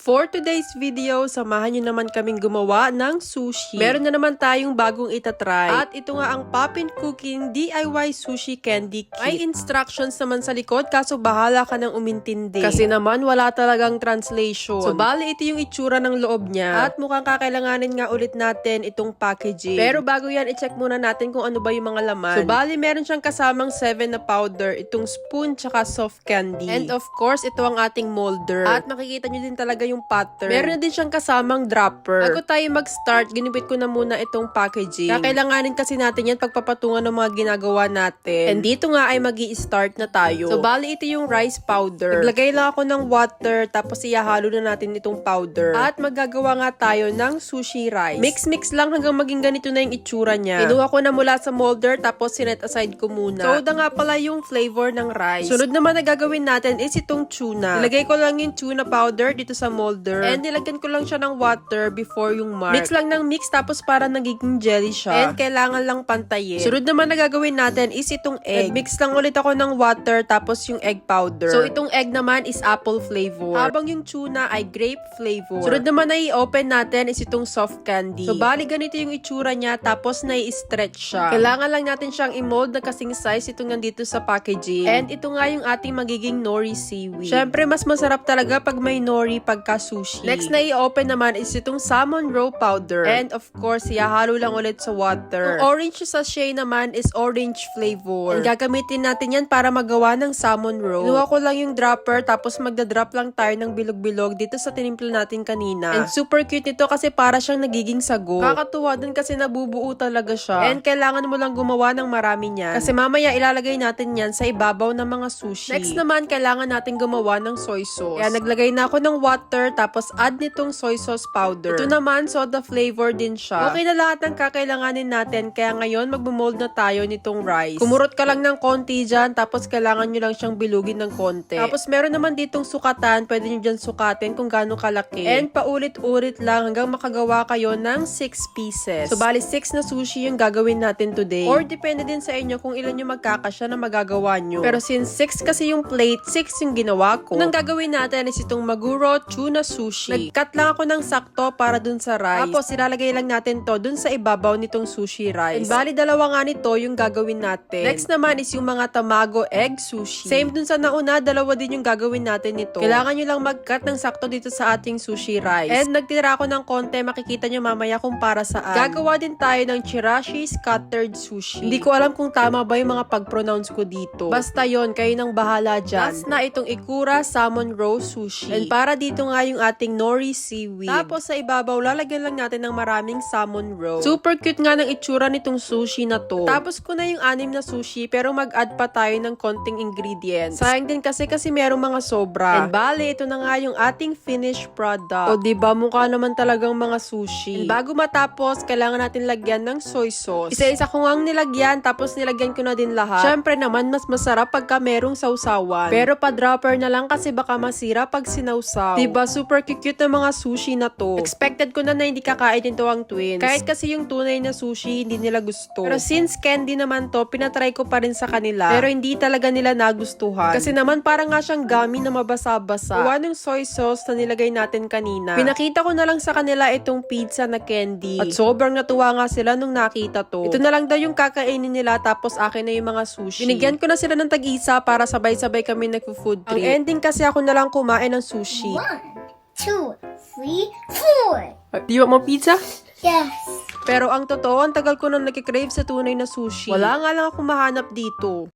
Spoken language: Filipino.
For today's video, samahan nyo naman kaming gumawa ng sushi. Meron na naman tayong bagong itatry. At ito nga ang Poppin Cooking DIY Sushi Candy Kit. May instructions naman sa likod, kaso bahala ka nang umintindi. Kasi naman, wala talagang translation. So, bali ito yung itsura ng loob niya. At mukhang kakailanganin nga ulit natin itong packaging. Pero bago yan, i-check muna natin kung ano ba yung mga laman. So, bali meron siyang kasamang 7 na powder, itong spoon, tsaka soft candy. And of course, ito ang ating molder. At makikita nyo din talaga yung pattern. Meron na din siyang kasamang dropper. Bago tayo mag-start, ginupit ko na muna itong packaging. Kakailanganin kasi natin yan pagpapatungan ng mga ginagawa natin. And dito nga ay mag start na tayo. So, bali ito yung rice powder. Naglagay lang ako ng water, tapos ihahalo na natin itong powder. At magagawa nga tayo ng sushi rice. Mix-mix lang hanggang maging ganito na yung itsura niya. Kinuha ko na mula sa molder, tapos sinet aside ko muna. Soda nga pala yung flavor ng rice. Sunod naman na gagawin natin is itong tuna. Nilagay ko lang yung tuna powder dito sa molder. And nilagyan ko lang siya ng water before yung mark. Mix lang ng mix tapos para nagiging jelly siya. And kailangan lang pantayin. Sunod naman na gagawin natin is itong egg. Mix lang ulit ako ng water tapos yung egg powder. So itong egg naman is apple flavor. Habang yung tuna ay grape flavor. Sunod naman na i-open natin is itong soft candy. So bali ganito yung itsura niya tapos na-stretch siya. Kailangan lang natin siyang i-mold na kasing size itong nandito sa packaging. And ito nga yung ating magiging nori seaweed. Syempre mas masarap talaga pag may nori pagka sushi. Next na i-open naman is itong salmon roe powder. And of course, ihahalo lang ulit sa water. Yung orange sachet naman is orange flavor. And gagamitin natin yan para magawa ng salmon roe. Inuha ko lang yung dropper tapos magda-drop lang tayo ng bilog-bilog dito sa tinimpla natin kanina. And super cute nito kasi para siyang nagiging sago. Kakatuwa dun kasi nabubuo talaga siya. And kailangan mo lang gumawa ng marami niyan. Kasi mamaya ilalagay natin yan sa ibabaw ng mga sushi. Next naman, kailangan natin gumawa ng soy sauce. Kaya naglagay na ako ng water tapos add nitong soy sauce powder. Ito naman, soda flavor din siya. Okay na lahat ng kakailanganin natin kaya ngayon magmumold na tayo nitong rice. Kumurot ka lang ng konti dyan tapos kailangan nyo lang siyang bilugin ng konti. Tapos meron naman ditong sukatan, pwede nyo dyan sukatin kung gaano kalaki. And paulit-ulit lang hanggang makagawa kayo ng 6 pieces. So bali 6 na sushi yung gagawin natin today. Or depende din sa inyo kung ilan yung magkakasya na magagawa nyo. Pero since 6 kasi yung plate, 6 yung ginawa ko. Nang gagawin natin is itong Maguro Tuna Sushi. Nag-cut lang ako ng sakto para dun sa rice. Tapos ilalagay lang natin to dun sa ibabaw nitong sushi rice. And bali dalawa nga nito yung gagawin natin. Next naman is yung mga tamago egg sushi. Same dun sa nauna, dalawa din yung gagawin natin nito. Kailangan nyo lang mag-cut ng sakto dito sa ating sushi rice. And nagtira ako ng konti, makikita nyo mamaya kung para saan. Gagawa din tayo ng chirashi scattered sushi. Hindi ko alam kung tama ba yung mga pag-pronounce ko dito. Basta yon kayo nang bahala dyan. Last na itong ikura salmon roe sushi. And para dito nga yung ating nori seaweed. Tapos sa ibabaw, lalagyan lang natin ng maraming salmon roe. Super cute nga ng itsura nitong sushi na to. Tapos ko na yung anim na sushi, pero mag-add pa tayo ng konting ingredients. Sayang din kasi kasi merong mga sobra. And bale, ito na nga yung ating finished product. O diba, mukha naman talagang mga sushi. And bago matapos, kailangan natin lagyan ng soy sauce. Isa-isa ko ngang nilagyan, tapos nilagyan ko na din lahat. Syempre naman, mas masarap pagka merong sausawan. Pero pa-dropper na lang kasi baka masira pag sinausaw. Diba, super cute ng mga sushi na to. Expected ko na na hindi kakain nito ang twins. Kahit kasi yung tunay na sushi, hindi nila gusto. Pero since candy naman to, pinatry ko pa rin sa kanila. Pero hindi talaga nila nagustuhan. Kasi naman parang nga siyang gummy na mabasa-basa. Gawa ng soy sauce na nilagay natin kanina. Pinakita ko na lang sa kanila itong pizza na candy. At sobrang natuwa nga sila nung nakita to. Ito na lang daw yung kakainin nila tapos akin na yung mga sushi. Binigyan ko na sila ng tag-isa para sabay-sabay kami nagpo-food trip. Ang ending kasi ako na lang kumain ng sushi. One, two, three, four. Di ba mo pizza? Yes. Pero ang totoo, ang tagal ko nang nakikrave sa tunay na sushi. Wala nga lang ako mahanap dito.